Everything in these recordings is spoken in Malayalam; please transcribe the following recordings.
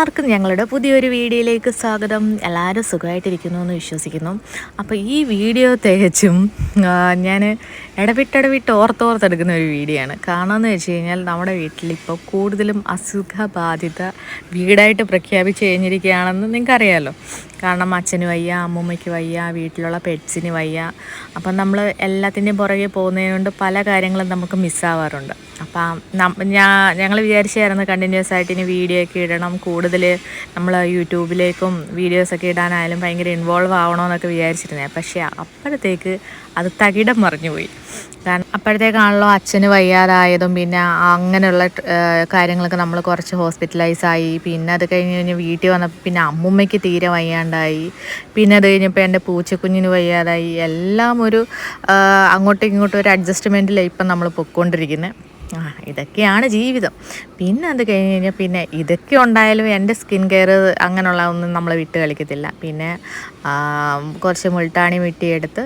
എല്ലാവർക്കും ഞങ്ങളുടെ പുതിയൊരു വീഡിയോയിലേക്ക് സ്വാഗതം. എല്ലാവരും സുഖമായിട്ടിരിക്കുന്നു എന്ന് വിശ്വസിക്കുന്നു. അപ്പോൾ ഈ വീഡിയോ തികച്ചും ഞാൻ ഇടവിട്ടിടവിട്ട് ഓർത്തോർത്തെടുക്കുന്ന ഒരു വീഡിയോ ആണ്. കാരണം വെച്ച് കഴിഞ്ഞാൽ നമ്മുടെ വീട്ടിൽ ഇപ്പോൾ കൂടുതലും അസുഖബാധിത വീടായിട്ട് പ്രഖ്യാപിച്ച് കഴിഞ്ഞിരിക്കുകയാണെന്ന് നിങ്ങൾക്കറിയാമല്ലോ കാരണം അച്ഛന് വയ്യ അമ്മൂമ്മയ്ക്ക് വയ്യ വീട്ടിലുള്ള പെറ്റ്സിന് വയ്യ. അപ്പം നമ്മൾ എല്ലാത്തിന്റെയും പുറകെ പോകുന്നതുകൊണ്ട് പല കാര്യങ്ങളും നമുക്ക് മിസ്സാവാറുണ്ട് അപ്പം ഞാൻ ഞങ്ങൾ വിചാരിച്ചായിരുന്നു കണ്ടിന്യൂസ് ആയിട്ട് ഇനി വീഡിയോ ഒക്കെ ഇടണം. കൂടുതൽ നമ്മൾ യൂട്യൂബിലേക്കും വീഡിയോസൊക്കെ ഇടാനായാലും ഭയങ്കര ഇൻവോൾവ് ആവണമെന്നൊക്കെ വിചാരിച്ചിരുന്നേ. പക്ഷേ അപ്പോഴത്തേക്ക് അത് തകിടം മറിഞ്ഞുപോയി കാരണം അപ്പോഴത്തേക്കാണല്ലോ അച്ഛന് വയ്യാതായതും പിന്നെ അങ്ങനെയുള്ള കാര്യങ്ങളൊക്കെ നമ്മൾ കുറച്ച് ഹോസ്പിറ്റലൈസ് ആയി. പിന്നെ അത് കഴിഞ്ഞ് കഴിഞ്ഞ് വീട്ടിൽ വന്നപ്പോൾ പിന്നെ അമ്മുമ്മയ്ക്ക് തീരെ വയ്യാണ്ടായി. പിന്നെ അത് കഴിഞ്ഞപ്പോൾ എന്റെ പൂച്ചക്കുഞ്ഞിന് വയ്യാതായി. എല്ലാം ഒരു അങ്ങോട്ടും ഇങ്ങോട്ടും ഒരു അഡ്ജസ്റ്റ്മെന്റിലാണ് ഇപ്പം നമ്മൾ പൊയ്ക്കൊണ്ടിരിക്കുന്നത് ആ ഇതൊക്കെയാണ് ജീവിതം. പിന്നെ അത് കഴിഞ്ഞ് കഴിഞ്ഞാൽ പിന്നെ ഇതൊക്കെ ഉണ്ടായാലും എന്റെ സ്കിൻ കെയർ അങ്ങനെയുള്ള ഒന്നും നമ്മൾ വിട്ട് കളിക്കത്തില്ല. പിന്നെ കുറച്ച് മുൾട്ടാണി മിട്ടിയെടുത്ത്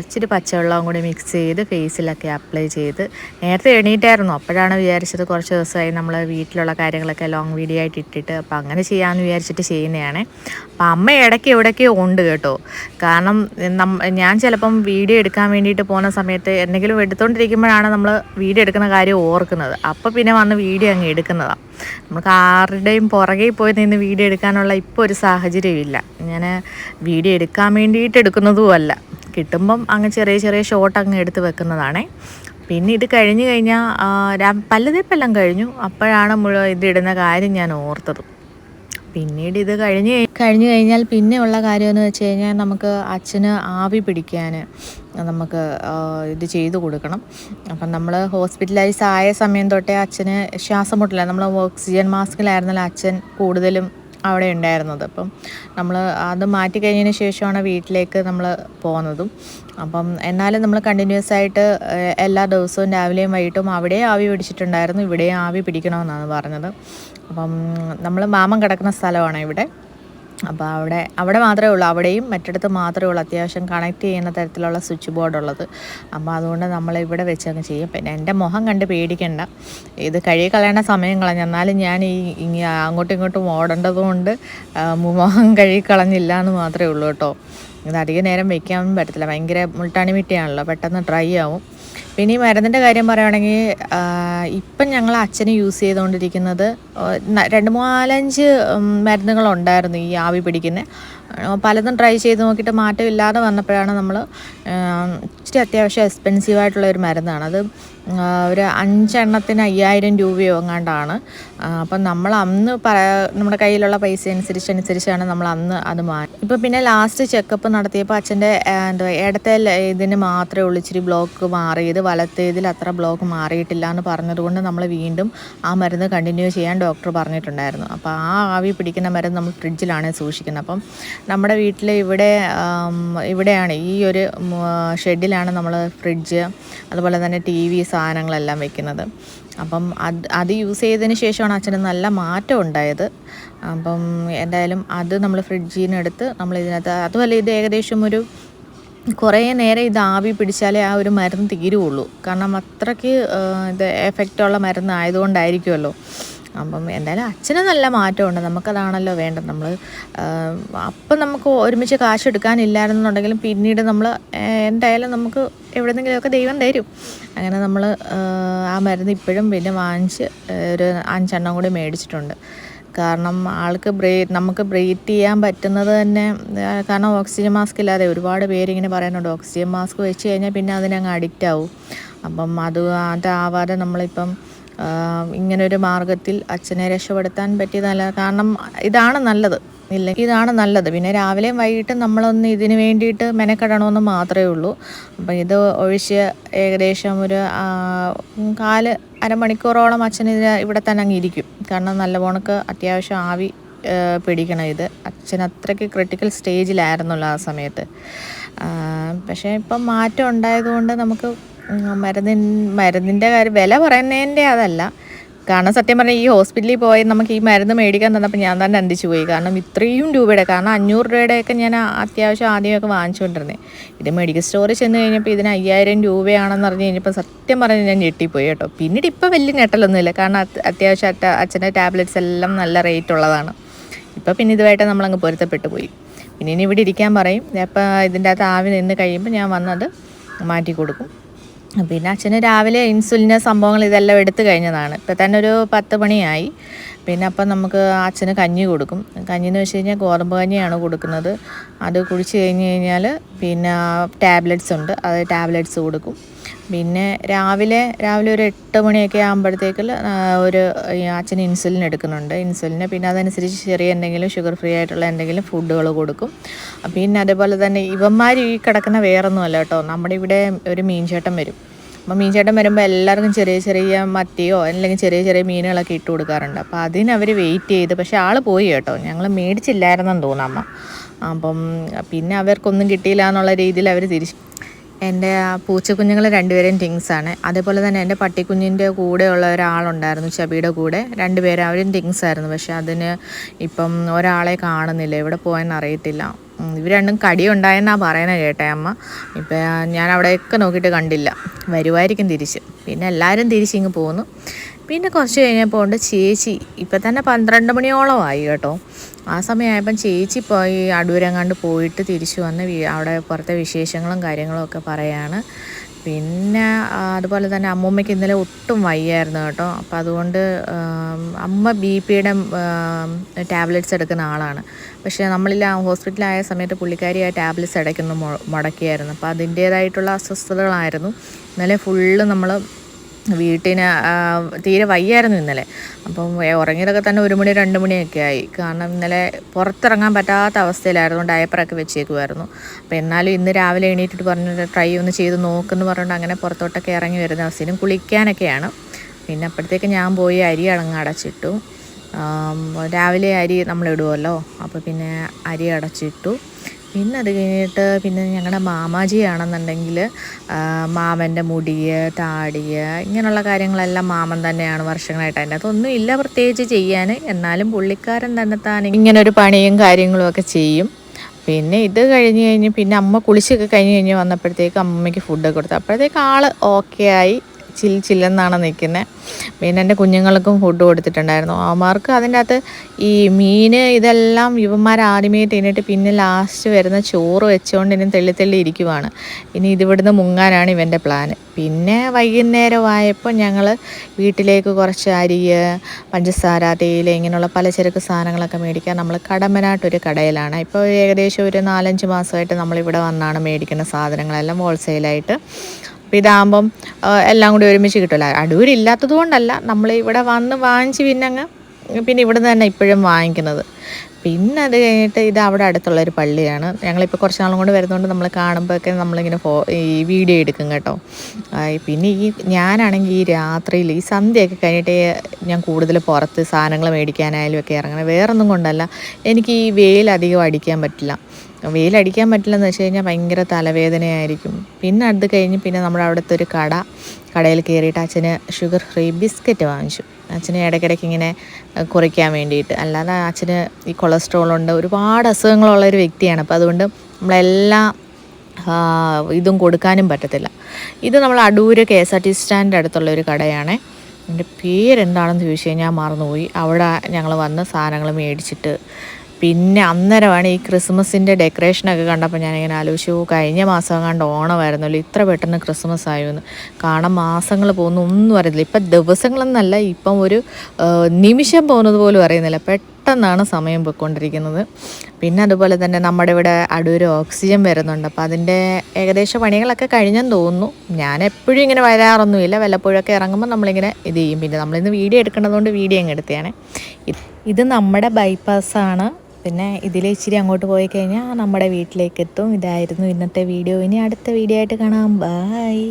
ഇച്ചിരി പച്ചവെള്ളവും കൂടി മിക്സ് ചെയ്ത് ഫേസിലൊക്കെ അപ്ലൈ ചെയ്ത് നേരത്തെ എണീറ്റായിരുന്നു. അപ്പോഴാണ് വിചാരിച്ചത് കുറച്ച് ദിവസമായി നമ്മൾ വീട്ടിലുള്ള കാര്യങ്ങളൊക്കെ ലോങ് വീഡിയോ ആയിട്ട് ഇട്ടിട്ട് അപ്പോൾ അങ്ങനെ ചെയ്യാമെന്ന് വിചാരിച്ചിട്ട് ചെയ്യുന്നതാണ് അപ്പോൾ അമ്മ ഇടയ്ക്ക് എവിടേക്കോ ഉണ്ട് കേട്ടോ. കാരണം ഞാൻ ചിലപ്പം വീഡിയോ എടുക്കാൻ വേണ്ടിയിട്ട് പോകുന്ന സമയത്ത് എന്തെങ്കിലും എടുത്തുകൊണ്ടിരിക്കുമ്പോഴാണ് നമ്മൾ വീഡിയോ എടുക്കുന്ന കാര്യം ഓർക്കുന്നത്. അപ്പോൾ പിന്നെ വന്ന് വീഡിയോ അങ്ങ് എടുക്കുന്നതാണ് നമുക്ക് ആരുടെയും പുറകെ പോയി നിന്ന് വീഡിയോ എടുക്കാനുള്ള ഇപ്പോൾ ഒരു സാഹചര്യമില്ല. ഞാൻ വീഡിയോ എടുക്കാൻ വേണ്ടിയിട്ട് എടുക്കുന്നതുമല്ല കിട്ടുമ്പം അങ്ങ് ചെറിയ ചെറിയ ഷോട്ട് അങ്ങ് എടുത്ത് വെക്കുന്നതാണേ. പിന്നെ ഇത് കഴിഞ്ഞ് കഴിഞ്ഞാൽ പല്ലതേപ്പെല്ലാം കഴിഞ്ഞു. അപ്പോഴാണ് മുഴുവൻ ഇതിടുന്ന കാര്യം ഞാൻ ഓർത്തത്. പിന്നീട് ഇത് കഴിഞ്ഞ് കഴിഞ്ഞു കഴിഞ്ഞ് കഴിഞ്ഞാൽ പിന്നെ ഉള്ള കാര്യമെന്ന് വെച്ച് കഴിഞ്ഞാൽ നമുക്ക് അച്ഛന് ആവി പിടിക്കാൻ നമുക്ക് ഇത് ചെയ്തു കൊടുക്കണം. അപ്പം നമ്മൾ ഹോസ്പിറ്റലൈസ് ആയ സമയം തൊട്ടേ അച്ഛന് ശ്വാസം മുട്ടില്ല നമ്മൾ ഓക്സിജൻ മാസ്കിലായിരുന്നല്ലോ അച്ഛൻ കൂടുതലും അവിടെ ഉണ്ടായിരുന്നത്. അപ്പം നമ്മൾ അത് മാറ്റി കഴിഞ്ഞതിന് ശേഷമാണ് വീട്ടിലേക്ക് നമ്മൾ പോകുന്നതും അപ്പം എന്നാലും നമ്മൾ കണ്ടിന്യൂസ് ആയിട്ട് എല്ലാ ദിവസവും രാവിലെയും വൈകിട്ടും അവിടെ ആവി പിടിച്ചിട്ടുണ്ടായിരുന്നു. ഇവിടെയും ആവി പിടിക്കണമെന്നാണ് പറഞ്ഞത്. അപ്പം നമ്മൾ മാമം കിടക്കുന്ന സ്ഥലമാണ് ഇവിടെ. അപ്പോൾ അവിടെ അവിടെ മാത്രമേ ഉള്ളൂ. അവിടെയും മറ്റിടത്ത് മാത്രമേ ഉള്ളൂ അത്യാവശ്യം കണക്ട് ചെയ്യുന്ന തരത്തിലുള്ള സ്വിച്ച് ബോർഡ് ഉള്ളത്. അപ്പോൾ അതുകൊണ്ട് നമ്മൾ ഇവിടെ വെച്ച് അങ്ങ് ചെയ്യും. പിന്നെ എന്റെ മുഖം കണ്ട് പേടിക്കണ്ട. ഇത് കഴുകി കളയേണ്ട സമയം കളഞ്ഞു എന്നാലും ഞാൻ ഈ അങ്ങോട്ടും ഇങ്ങോട്ടും ഓടേണ്ടതുകൊണ്ട് മുഖം കഴുകി കളഞ്ഞില്ല എന്ന് മാത്രമേ ഉള്ളൂ കേട്ടോ. ഇത് അധികം നേരം വെക്കാൻ പറ്റത്തില്ല. ഭയങ്കര മുൾട്ടാണി മിട്ടിയാണല്ലോ. പെട്ടെന്ന് ഡ്രൈ ആവും. പിന്നെ ഈ മരുന്നിന്റെ കാര്യം പറയുകയാണെങ്കിൽ ഇപ്പം ഞങ്ങൾ അച്ഛന് യൂസ് ചെയ്തുകൊണ്ടിരിക്കുന്നത് രണ്ട് മൂന്നാലഞ്ച് മരുന്നുകളുണ്ടായിരുന്നു ഈ ആവി പിടിക്കുന്ന. പലതും ട്രൈ ചെയ്ത് നോക്കിയിട്ട് മാറ്റമില്ലാതെ വന്നപ്പോഴാണ് നമ്മൾ ഇച്ചിരി അത്യാവശ്യം എക്സ്പെൻസീവായിട്ടുള്ള ഒരു മരുന്നാണ്. അത് ഒരു അഞ്ചെണ്ണത്തിന് അയ്യായിരം രൂപയോ എങ്ങാണ്ടാണ്. അപ്പം നമ്മൾ അന്ന് പറ നമ്മുടെ കയ്യിലുള്ള പൈസ അനുസരിച്ച് അനുസരിച്ചാണ് നമ്മൾ അന്ന് അത് മാറ്റി ഇപ്പോൾ പിന്നെ ലാസ്റ്റ് ചെക്കപ്പ് നടത്തിയപ്പോൾ അച്ഛന്റെ എന്താ ഇടത്തെ ഇതിന് മാത്രമേ ഉള്ളൂ ബ്ലോക്ക് മാറിയത്. വലത്തേതിൽ അത്ര ബ്ലോക്ക് മാറിയിട്ടില്ല എന്ന് പറഞ്ഞതുകൊണ്ട് നമ്മൾ വീണ്ടും ആ മരുന്ന് കണ്ടിന്യൂ ചെയ്യാൻ ഡോക്ടർ പറഞ്ഞിട്ടുണ്ടായിരുന്നു. അപ്പോൾ ആ ആവി പിടിക്കുന്ന മരുന്ന് നമ്മൾ ഫ്രിഡ്ജിലാണ് സൂക്ഷിക്കുന്നത്. അപ്പം നമ്മുടെ വീട്ടിൽ ഇവിടെ ഇവിടെയാണ് ഈ ഒരു ഷെഡിലാണ് നമ്മൾ ഫ്രിഡ്ജ് അതുപോലെ തന്നെ ടി വി സാധനങ്ങളെല്ലാം വെക്കുന്നത്. അപ്പം അത് അത് യൂസ് ചെയ്തതിന് ശേഷമാണ് അച്ഛന് നല്ല മാറ്റം ഉണ്ടായത്. അപ്പം എന്തായാലും അത് നമ്മൾ ഫ്രിഡ്ജിൽ നിന്ന് എടുത്ത് നമ്മൾ ഇതിനകത്ത് അതുമല്ല ഇത് ഏകദേശം ഒരു കുറേ നേരം ഇത് ആവി പിടിച്ചാലേ ആ ഒരു മരുന്ന് തീരുള്ളൂ. കാരണം അത്രയ്ക്ക് ഇത് എഫക്റ്റുള്ള മരുന്ന് ആയതുകൊണ്ടായിരിക്കുമല്ലോ അപ്പം എന്തായാലും അച്ഛന് നല്ല മാറ്റമുണ്ട്. നമുക്കതാണല്ലോ വേണ്ടത്. നമ്മൾ അപ്പം നമുക്ക് ഒരുമിച്ച് കാശ് എടുക്കാനില്ലായിരുന്നുണ്ടെങ്കിലും പിന്നീട് നമ്മൾ എന്തായാലും നമുക്ക് എവിടെന്നെങ്കിലുമൊക്കെ ദൈവം തരും. അങ്ങനെ നമ്മൾ ആ മരുന്ന് ഇപ്പോഴും പിന്നെ വാങ്ങിച്ച് ഒരു അഞ്ചെണ്ണം കൂടി മേടിച്ചിട്ടുണ്ട്. കാരണം ആൾക്ക് ബ്രീ നമുക്ക് ബ്രീത്ത് ചെയ്യാൻ പറ്റുന്നത് തന്നെ കാരണം ഓക്സിജൻ മാസ്ക് ഇല്ലാതെ ഒരുപാട് പേരിങ്ങനെ പറയുന്നുണ്ട്. ഓക്സിജൻ മാസ്ക് വെച്ച് കഴിഞ്ഞാൽ പിന്നെ അതിനങ്ങ് അഡിക്റ്റ് ആവും അപ്പം അത് അതാവാതെ നമ്മളിപ്പം ഇങ്ങനൊരു മാർഗത്തിൽ അച്ഛനെ രക്ഷപ്പെടുത്താൻ പറ്റിയതല്ല കാരണം ഇതാണ് നല്ലത്. ഇല്ല ഇതാണ് നല്ലത്. പിന്നെ രാവിലെയും വൈകിട്ടും നമ്മളൊന്ന് ഇതിന് വേണ്ടിയിട്ട് മെനക്കെടണമെന്ന് മാത്രമേ ഉള്ളൂ. അപ്പം ഇത് ഒഴിച്ച് ഏകദേശം ഒരു കാൽ അരമണിക്കൂറോളം അച്ഛൻ ഇത് ഇവിടെ തന്നെ അങ്ങ് ഇരിക്കും. കാരണം നല്ല പോണക്ക് അത്യാവശ്യം ആവി പിടിക്കണം ഇത്. അച്ഛൻ അത്രയ്ക്ക് ക്രിട്ടിക്കൽ സ്റ്റേജിലായിരുന്നല്ലോ ആ സമയത്ത്. പക്ഷേ ഇപ്പം മാറ്റം ഉണ്ടായതുകൊണ്ട് നമുക്ക് മരുന്നിൻ മരുന്നിന്റെ കാര്യം വില പറയുന്നതിന്റെ അതല്ല. കാരണം സത്യം പറഞ്ഞാൽ ഈ ഹോസ്പിറ്റലിൽ പോയി നമുക്ക് ഈ മരുന്ന് മേടിക്കാൻ തന്നപ്പോൾ ഞാൻ തന്നെ അന്തിച്ചു പോയി. കാരണം ഇത്രയും രൂപയുടെ കാരണം അഞ്ഞൂറ് രൂപയുടെയൊക്കെ ഞാൻ അത്യാവശ്യം ആദ്യമൊക്കെ വാങ്ങിച്ചുകൊണ്ടിരുന്നത് ഇത് മെഡിക്കൽ സ്റ്റോറിൽ ചെന്ന് കഴിഞ്ഞപ്പോൾ ഇതിന് അയ്യായിരം രൂപയാണെന്ന് പറഞ്ഞു കഴിഞ്ഞപ്പോൾ സത്യം പറഞ്ഞ് ഞാൻ ഞെട്ടിപ്പോയി കേട്ടോ. പിന്നീട് ഇപ്പോൾ വലിയ ഞെട്ടലൊന്നുമില്ല. കാരണം അത് അത്യാവശ്യം അറ്റ അച്ഛന്റെ ടാബ്ലറ്റ്സ് എല്ലാം നല്ല റേറ്റ് ഉള്ളതാണ്. ഇപ്പോൾ പിന്നെ ഇതുമായിട്ട് നമ്മളങ്ങ് പൊരുത്തപ്പെട്ടു പോയി. പിന്നെ ഇനി ഇവിടെ ഇരിക്കാൻ പറയും. അപ്പോൾ ഇതിന്റെ അകത്ത് ആവി നിന്ന് കഴിയുമ്പോൾ ഞാൻ വന്നത് മാറ്റി കൊടുക്കും. പിന്നെ അച്ഛന് രാവിലെ ഇൻസുലിന്റെ സംഭവങ്ങൾ ഇതെല്ലാം എടുത്തു കഴിഞ്ഞതാണ്. ഇപ്പം തന്നെ ഒരു പത്ത് മണിയായി. പിന്നെ അപ്പം നമുക്ക് അച്ഛന് കഞ്ഞി കൊടുക്കും. കഞ്ഞി എന്ന് വെച്ച് കഴിഞ്ഞാൽ ഗോതമ്പ് കഞ്ഞിയാണ് കൊടുക്കുന്നത്. അത് കുടിച്ച് കഴിഞ്ഞ് കഴിഞ്ഞാൽ പിന്നെ ടാബ്ലറ്റ്സ് ഉണ്ട്. അത് ടാബ്ലറ്റ്സ് കൊടുക്കും. പിന്നെ രാവിലെ രാവിലെ ഒരു എട്ട് മണിയൊക്കെ ആകുമ്പോഴത്തേക്ക് ഒരു അച്ഛൻ ഇൻസുലിൻ എടുക്കുന്നുണ്ട്. ഇൻസുലിന് പിന്നെ അതനുസരിച്ച് ചെറിയ എന്തെങ്കിലും ഷുഗർ ഫ്രീ ആയിട്ടുള്ള എന്തെങ്കിലും ഫുഡുകൾ കൊടുക്കും. പിന്നെ അതേപോലെ തന്നെ ഇവന്മാർ ഈ കിടക്കുന്ന വേറൊന്നുമല്ല കേട്ടോ. നമ്മുടെ ഇവിടെ ഒരു മീൻചേട്ടൻ വരും. അപ്പോൾ മീൻചേട്ടൻ വരുമ്പോൾ എല്ലാവർക്കും ചെറിയ ചെറിയ മത്തിയോ അല്ലെങ്കിൽ ചെറിയ ചെറിയ മീനുകളൊക്കെ ഇട്ട് കൊടുക്കാറുണ്ട്. അപ്പോൾ അതിന് അവർ വെയിറ്റ് ചെയ്ത് പക്ഷേ ആൾ പോയി കേട്ടോ. ഞങ്ങൾ മേടിച്ചില്ലായിരുന്നെന്ന് തോന്നുന്നു അമ്മ. അപ്പം പിന്നെ അവർക്കൊന്നും കിട്ടിയില്ല എന്നുള്ള രീതിയിൽ അവർ തിരിച്ച് എന്റെ പൂച്ചക്കുഞ്ഞുങ്ങൾ രണ്ടുപേരും ടിങ്സാണ് അതേപോലെ തന്നെ എന്റെ പട്ടിക്കുഞ്ഞിന്റെ കൂടെയുള്ള ഒരാളുണ്ടായിരുന്നു ചബിയുടെ കൂടെ. രണ്ടുപേരും അവരും ടിങ്സ് ആയിരുന്നു. പക്ഷെ അതിന് ഇപ്പം ഒരാളെ കാണുന്നില്ല. എവിടെ പോയെന്ന് അറിയത്തില്ല. ഇവർ രണ്ടും കടി ഉണ്ടായെന്നാണ് പറയുന്നത് കേട്ടേ അമ്മ. ഇപ്പം ഞാൻ അവിടെയൊക്കെ നോക്കിയിട്ട് കണ്ടില്ല. വരുമായിരിക്കും തിരിച്ച്. പിന്നെ എല്ലാവരും തിരിച്ചിങ്ങ് പോന്നു. പിന്നെ കുറച്ച് കഴിഞ്ഞപ്പോൾ ഉണ്ട് ചേച്ചി. ഇപ്പം തന്നെ പന്ത്രണ്ട് മണിയോളമായി കേട്ടോ. ആ സമയമായപ്പം ചേച്ചി പോയി അടൂരങ്ങാണ്ട് പോയിട്ട് തിരിച്ചു വന്ന് അവിടെ പുറത്തെ വിശേഷങ്ങളും കാര്യങ്ങളും ഒക്കെ പറയാണ്. പിന്നെ അതുപോലെ തന്നെ അമ്മൂമ്മയ്ക്ക് ഇന്നലെ ഒട്ടും വയ്യായിരുന്നു കേട്ടോ. അപ്പോൾ അതുകൊണ്ട് അമ്മ ബി പിയുടെ ടാബ്ലറ്റ്സ് എടുക്കുന്ന ആളാണ്. പക്ഷേ നമ്മളില്ല ഹോസ്പിറ്റലായ സമയത്ത് പുള്ളിക്കാരി ആ ടാബ്ലറ്റ്സ് ഇടയ്ക്കൊന്ന് മുടക്കിയായിരുന്നു. അപ്പോൾ അതിന്റേതായിട്ടുള്ള അസ്വസ്ഥതകളായിരുന്നു. ഇന്നലെ ഫുള്ള് നമ്മൾ വീട്ടിന് തീരെ വയ്യായിരുന്നു ഇന്നലെ. അപ്പം ഉറങ്ങിയതൊക്കെ തന്നെ ഒരു മണി രണ്ട് മണിയൊക്കെ ആയി. കാരണം ഇന്നലെ പുറത്തിറങ്ങാൻ പറ്റാത്ത അവസ്ഥയിലായിരുന്നു. ഡയപ്പറൊക്കെ വെച്ചേക്കുമായിരുന്നു അപ്പോൾ എന്നാലും ഇന്ന് രാവിലെ എണീറ്റിട്ട് പറഞ്ഞിട്ട് ട്രൈ ഒന്ന് ചെയ്ത് നോക്കുമെന്ന് പറഞ്ഞുകൊണ്ട് അങ്ങനെ പുറത്തോട്ടൊക്കെ ഇറങ്ങി വരുന്ന അവസ്ഥയിലും കുളിക്കാനൊക്കെയാണ്. പിന്നെ അപ്പോഴത്തേക്ക് ഞാൻ പോയി അരി അടങ്ങ് അടച്ചിട്ടു. രാവിലെ അരി നമ്മൾ ഇടുമല്ലോ അപ്പോൾ പിന്നെ അരി അടച്ചിട്ടു. പിന്നെ അത് കഴിഞ്ഞിട്ട് പിന്നെ ഞങ്ങളുടെ മാമാജിയാണെന്നുണ്ടെങ്കിൽ മാമന്റെ മുടിയ് താടിയ് ഇങ്ങനെയുള്ള കാര്യങ്ങളെല്ലാം മാമൻ തന്നെയാണ് വർഷങ്ങളായിട്ട് അതിന്റെ അതൊന്നും ഇല്ല പ്രത്യേകിച്ച് ചെയ്യാൻ. എന്നാലും പുള്ളിക്കാരൻ തന്നെ താൻ ഒരു പണിയും കാര്യങ്ങളും ഒക്കെ ചെയ്യും. പിന്നെ ഇത് കഴിഞ്ഞ് കഴിഞ്ഞ് പിന്നെ അമ്മ കുളിച്ചൊക്കെ കഴിഞ്ഞ് കഴിഞ്ഞ് വന്നപ്പോഴത്തേക്ക് അമ്മയ്ക്ക് ഫുഡൊക്കെ കൊടുത്തു. അപ്പോഴത്തേക്ക് ആൾ ഓക്കെ ആയി. ചിൽ ചില്ലെന്നാണ് നിൽക്കുന്നത് പിന്നെ എന്റെ കുഞ്ഞുങ്ങൾക്കും ഫുഡ് കൊടുത്തിട്ടുണ്ടായിരുന്നു. അവന്മാർക്ക് അതിന്റെ അകത്ത് ഈ മീൻ ഇതെല്ലാം ഇവന്മാർ ആദ്യമേ തിന്നിട്ട് പിന്നെ ലാസ്റ്റ് വരുന്ന ചോറ് വെച്ചുകൊണ്ട് ഇനി തെള്ളി തെള്ളി ഇരിക്കുവാണ്. ഇനി ഇതിവിടുന്ന് മുങ്ങാനാണ് ഇവന്റെ പ്ലാന് പിന്നെ വൈകുന്നേരമായപ്പോൾ ഞങ്ങൾ വീട്ടിലേക്ക് കുറച്ച് അരി പഞ്ചസാര തേയില ഇങ്ങനെയുള്ള പലചരക്ക് സാധനങ്ങളൊക്കെ മേടിക്കാൻ നമ്മൾ കടമ്പനാട്ടൊരു കടയിലാണ്. ഇപ്പോൾ ഏകദേശം ഒരു നാലഞ്ച് മാസമായിട്ട് നമ്മളിവിടെ വന്നാണ് മേടിക്കുന്ന സാധനങ്ങളെല്ലാം ഹോൾസെയിലായിട്ട് അപ്പോൾ ഇതാകുമ്പം എല്ലാം കൂടി ഒരുമിച്ച് കിട്ടില്ല അടൂരില്ലാത്തത് കൊണ്ടല്ല നമ്മൾ ഇവിടെ വന്ന് വാങ്ങിച്ച് പിന്നെ അങ്ങ് പിന്നെ ഇവിടുന്ന് തന്നെ ഇപ്പോഴും വാങ്ങിക്കുന്നത്. പിന്നെ അത് കഴിഞ്ഞിട്ട് ഇത് അവിടെ അടുത്തുള്ള ഒരു പള്ളിയാണ്. ഞങ്ങളിപ്പോൾ കുറച്ച് നാളും കൊണ്ട് വരുന്നതുകൊണ്ട് നമ്മൾ കാണുമ്പോഴൊക്കെ നമ്മളിങ്ങനെ ഫോ ഈ വീഡിയോ എടുക്കും കേട്ടോ. പിന്നെ ഈ ഞാനാണെങ്കിൽ ഈ രാത്രിയിൽ ഈ സന്ധ്യയൊക്കെ കഴിഞ്ഞിട്ട് ഞാൻ കൂടുതൽ പുറത്ത് സാധനങ്ങൾ മേടിക്കാനായാലും ഒക്കെ ഇറങ്ങണം വേറൊന്നും കൊണ്ടല്ല എനിക്ക് ഈ വെയിൽ അധികം അടിക്കാൻ പറ്റില്ല. വെയിലടിക്കാൻ പറ്റില്ലെന്ന് വെച്ച് കഴിഞ്ഞാൽ ഭയങ്കര തലവേദനയായിരിക്കും. പിന്നെ അത് കഴിഞ്ഞ് പിന്നെ നമ്മുടെ അവിടുത്തെ ഒരു കട. കടയിൽ കയറിയിട്ട് അച്ഛന് ഷുഗർ ഫ്രീ ബിസ്ക്കറ്റ് വാങ്ങിച്ചു. അച്ഛന് ഇടയ്ക്കിടയ്ക്ക് ഇങ്ങനെ കുറയ്ക്കാൻ വേണ്ടിയിട്ട്. അല്ലാതെ അച്ഛന് ഈ കൊളസ്ട്രോൾ ഉണ്ട്. ഒരുപാട് അസുഖങ്ങളുള്ള ഒരു വ്യക്തിയാണ്. അപ്പോൾ അതുകൊണ്ട് നമ്മളെല്ലാ ഇതും കൊടുക്കാനും പറ്റത്തില്ല. ഇത് നമ്മൾ Adoor K S R T സ്റ്റാൻഡിന്റെ അടുത്തുള്ള ഒരു കടയാണ്. എന്റെ പേരെന്താണെന്ന് ചോദിച്ചു കഴിഞ്ഞാൽ മറന്നുപോയി. അവിടെ ഞങ്ങൾ വന്ന് സാധനങ്ങൾ മേടിച്ചിട്ട് പിന്നെ അന്നേരമാണ് ഈ ക്രിസ്മസിന്റെ ഡെക്കറേഷനൊക്കെ കണ്ടപ്പോൾ ഞാനിങ്ങനെ ആലോചിച്ചു കഴിഞ്ഞ മാസം കണ്ട് ഓണമായിരുന്നല്ലോ ഇത്ര പെട്ടെന്ന് ക്രിസ്മസ് ആയിരുന്നു കാണാൻ മാസങ്ങൾ പോകുന്നു ഒന്നും അറിയത്തില്ല. ഇപ്പം ദിവസങ്ങളെന്നല്ല ഇപ്പം ഒരു നിമിഷം പോകുന്നത് പോലും അറിയുന്നില്ല. പെട്ടെന്നാണ് സമയം പോയിക്കൊണ്ടിരിക്കുന്നത്. പിന്നെ അതുപോലെ തന്നെ നമ്മുടെ ഇവിടെ അടൂര് ഓക്സിജൻ വരുന്നുണ്ട്. അപ്പോൾ അതിന്റെ ഏകദേശം പണികളൊക്കെ കഴിഞ്ഞെന്ന് തോന്നുന്നു. ഞാൻ എപ്പോഴും ഇങ്ങനെ വരാറൊന്നുമില്ല. വല്ലപ്പോഴൊക്കെ ഇറങ്ങുമ്പോൾ നമ്മളിങ്ങനെ ഇത് ചെയ്യും. പിന്നെ നമ്മളിന്ന് വീഡിയോ എടുക്കേണ്ടതുകൊണ്ട് വീഡിയോ അങ്ങ് എടുത്തതാണ്. ഇത് നമ്മുടെ ബൈപ്പാസാണ് പിന്നെ ഇതിൽ ഇച്ചിരി അങ്ങോട്ട് പോയി കഴിഞ്ഞാൽ നമ്മുടെ വീട്ടിലേക്ക് എത്തും. ഇതായിരുന്നു ഇന്നത്തെ വീഡിയോ ഇനി അടുത്ത വീഡിയോ ആയിട്ട് കാണാം. ബായ്